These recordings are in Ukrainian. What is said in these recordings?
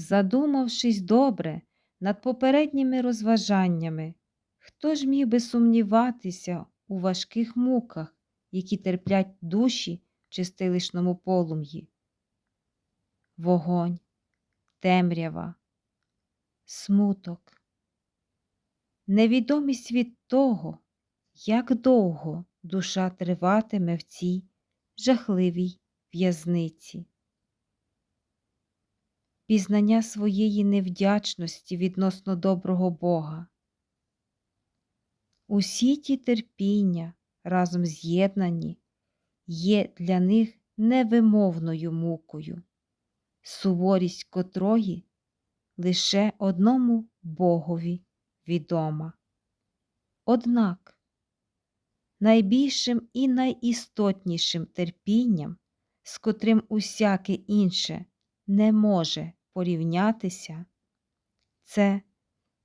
Задумавшись добре над попередніми розважаннями, хто ж міг би сумніватися у важких муках, які терплять душі в чистилищному полум'ї? Вогонь, темрява, смуток, невідомість від того, як довго душа триватиме в цій жахливій в'язниці. Пізнання своєї невдячності відносно доброго Бога. Усі ті терпіння разом з'єднані є для них невимовною мукою, суворість котрої лише одному Богові відома. Однак найбільшим і найістотнішим терпінням, з котрим усяке інше не може порівнятися, це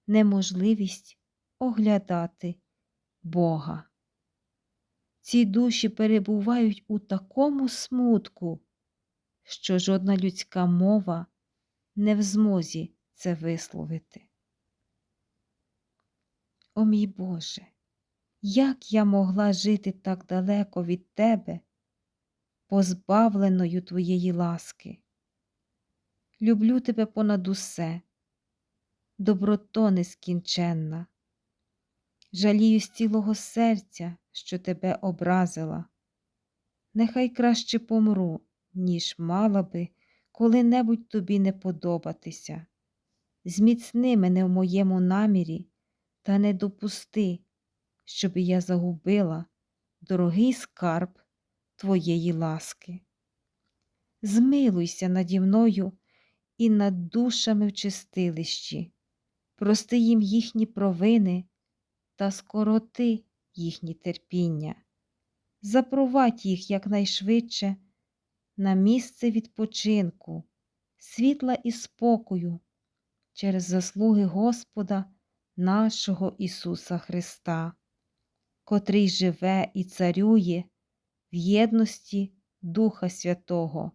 неможливість оглядати Бога. Ці душі перебувають у такому смутку, що жодна людська мова не в змозі це висловити. О мій Боже, як я могла жити так далеко від Тебе, позбавленою Твоєї ласки? Люблю тебе понад усе, доброто нескінченна. Жалію з цілого серця, що тебе образила. Нехай краще помру, ніж мала би коли-небудь тобі не подобатися. Зміцни мене в моєму намірі та не допусти, щоб я загубила дорогий скарб твоєї ласки. Змилуйся наді мною і над душами в чистилищі, прости їм їхні провини та скороти їхні терпіння, запровадь їх якнайшвидше на місце відпочинку, світла і спокою через заслуги Господа нашого Ісуса Христа, котрий живе і царює в єдності Духа Святого.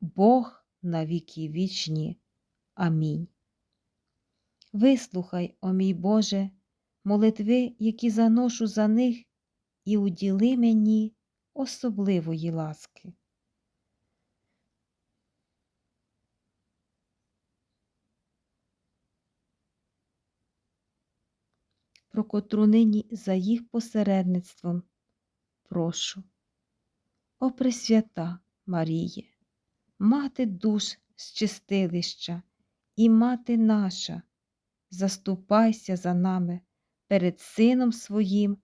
Бог на віки вічні. Амінь. Вислухай, о мій Боже, молитви, які заношу за них, і уділи мені особливої ласки. Про котру нині за їх посередництвом прошу. О Пресвята Маріє, мати душ з чистилища і мати наша, заступайся за нами перед Сином Своїм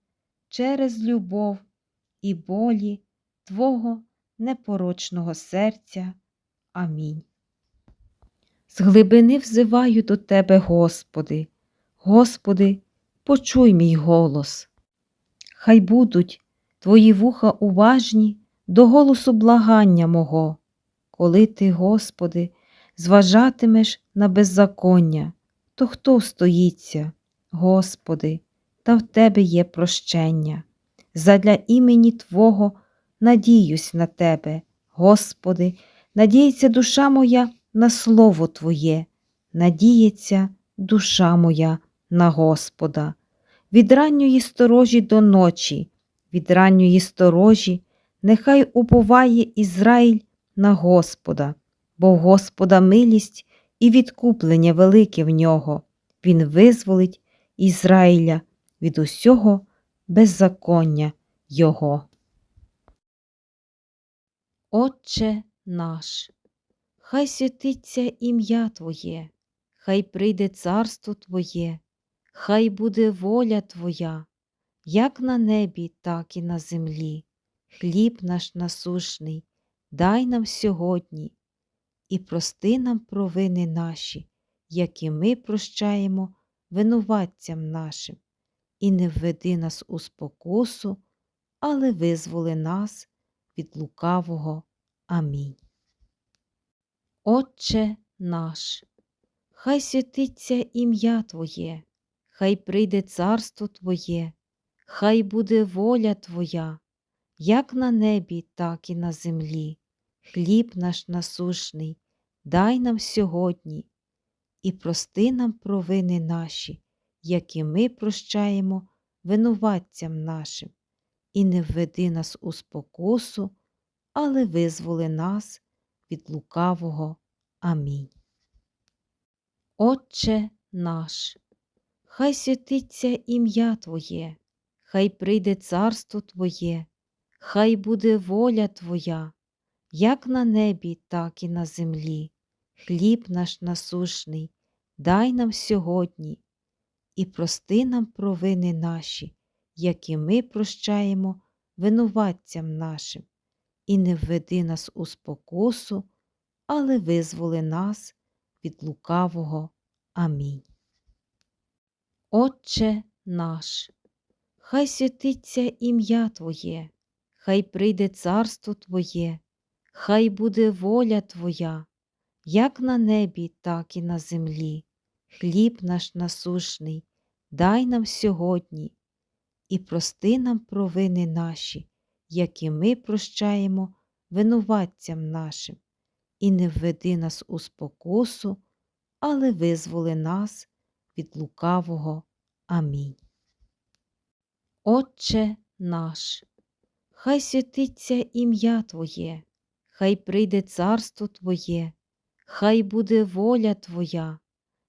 через любов і болі Твого непорочного серця. Амінь. З глибини взиваю до Тебе, Господи, Господи, почуй мій голос. Хай будуть Твої вуха уважні до голосу благання мого, коли Ти, Господи, зважатимеш на беззаконня, то хто стоїться, Господи, та в Тебе є прощення. Задля імені Твого надіюсь на Тебе, Господи, надіється душа моя на Слово Твоє, надіється душа моя на Господа. Від ранньої сторожі до ночі, від ранньої сторожі, нехай уповає Ізраїль на Господа, бо в Господа милість і відкуплення велике в нього. Він визволить Ізраїля від усього беззаконня Його. Отче наш, хай святиться ім'я Твоє, хай прийде царство Твоє, хай буде воля Твоя, як на небі, так і на землі. Хліб наш насушний, дай нам сьогодні і прости нам провини наші, які ми прощаємо винуватцям нашим, і не введи нас у спокусу, але визволи нас від лукавого. Амінь. Отче наш, хай святиться ім'я Твоє, хай прийде царство Твоє, хай буде воля Твоя, як на небі, так і на землі. Хліб наш насушний, дай нам сьогодні і прости нам провини наші, які ми прощаємо винуватцям нашим, і не введи нас у спокусу, але визволи нас від лукавого. Амінь. Отче наш, хай святиться ім'я Твоє, хай прийде царство Твоє, хай буде воля Твоя, як на небі, так і на землі. Хліб наш насушний, дай нам сьогодні і прости нам провини наші, які ми прощаємо винуватцям нашим, і не введи нас у спокусу, але визволи нас від лукавого. Амінь. Отче наш, хай святиться ім'я Твоє, хай прийде царство Твоє, хай буде воля Твоя, як на небі, так і на землі. Хліб наш насушний, дай нам сьогодні і прости нам провини наші, які ми прощаємо винуватцям нашим, і не введи нас у спокусу, але визволи нас від лукавого. Амінь. Отче наш, хай святиться ім'я Твоє, хай прийде царство Твоє, хай буде воля Твоя,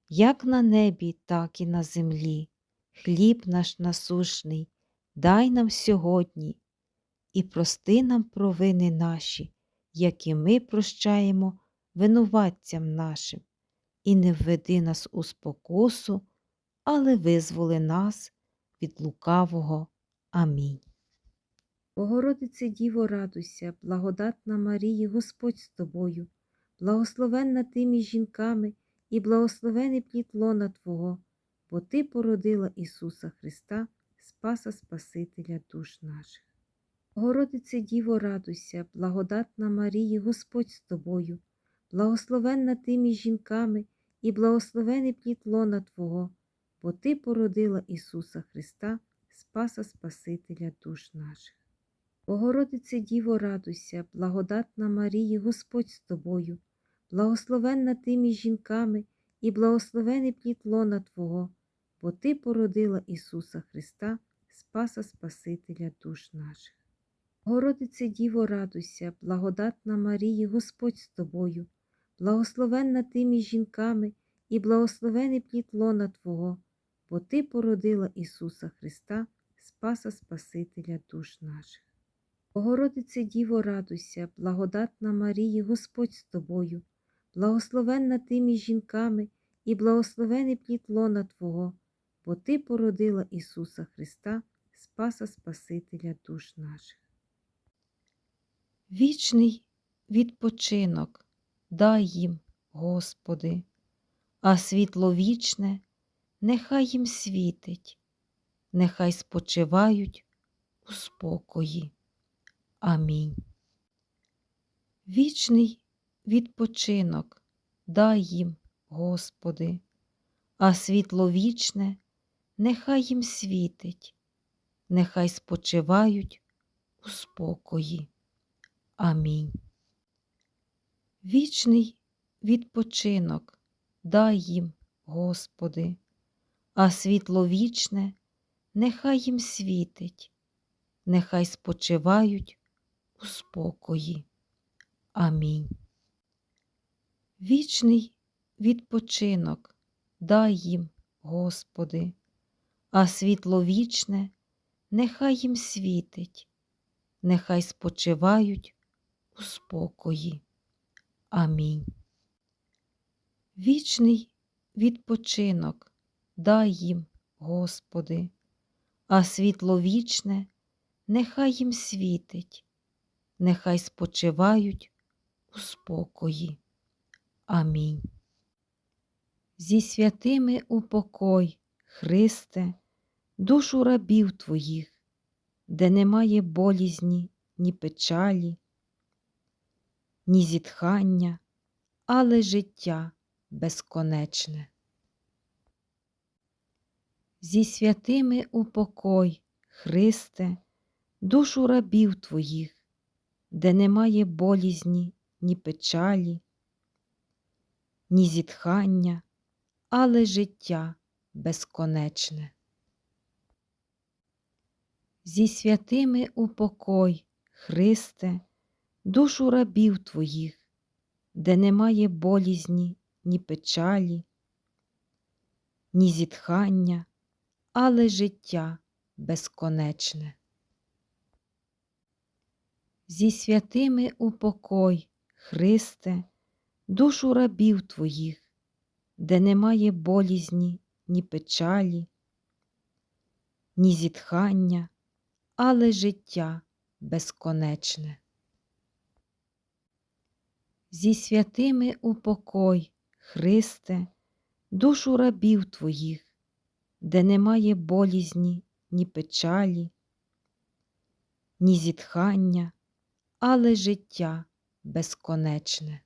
як на небі, так і на землі. Хліб наш насушний, дай нам сьогодні і прости нам провини наші, які ми прощаємо винуватцям нашим, і не введи нас у спокусу, але визволи нас від лукавого. Амінь. Богородице Діво, радуйся, благодатна Марії, Господь з тобою, благословенна ти між жінками і благословений плід лона Твого, бо Ти породила Ісуса Христа, Спаса Спасителя душ наших. Богородице Діво, радуйся, благодатна Марії, Господь з тобою, благословенна ти між жінками і благословений плід лона Твого, бо Ти породила Ісуса Христа, Спаса Спасителя душ наших. Богородице Діво, радуйся, благодатна Марії, Господь з тобою, благословенна ти між жінками і благословений плід лона Твого, бо Ти породила Ісуса Христа, Спаса Спасителя душ наших. Богородице Діво, радуйся, благодатна Марії, Господь з тобою, благословенна ти між жінками і благословений плід лона Твого, бо Ти породила Ісуса Христа, Спаса Спасителя душ наших. Богородице Діво, радуйся, благодатна Марії, Господь з тобою, благословенна ти між жінками і благословений плід лона Твого, бо Ти породила Ісуса Христа, Спаса Спасителя душ наших. Вічний відпочинок дай їм, Господи, а світло вічне нехай їм світить, нехай спочивають у спокої. Амінь. Вічний відпочинок дай їм, Господи, а світло вічне нехай їм світить, нехай спочивають у спокої. Амінь. Вічний відпочинок дай їм, Господи, а світло вічне нехай їм світить, нехай спочивають у спокої. Амінь. Вічний відпочинок дай їм, Господи, а світло вічне нехай їм світить, нехай спочивають у спокої. Амінь. Вічний відпочинок дай їм, Господи, а світло вічне нехай їм світить, нехай спочивають у спокої. Амінь. Зі святими упокой, Христе, душу рабів Твоїх, де немає болізні, ні печалі, ні зітхання, але життя безконечне. Зі святими упокой, Христе, душу рабів Твоїх, де немає болізні, ні печалі, ні зітхання, але життя безконечне. Зі святими упокой, Христе, душу рабів Твоїх, де немає болізні, ні печалі, ні зітхання, але життя безконечне. Зі святими упокой, Христе, душу рабів Твоїх, де немає болізні, ні печалі, ні зітхання, але життя безконечне. Зі святими упокой, Христе, душу рабів Твоїх, де немає болізні, ні печалі, ні зітхання, але життя безконечне.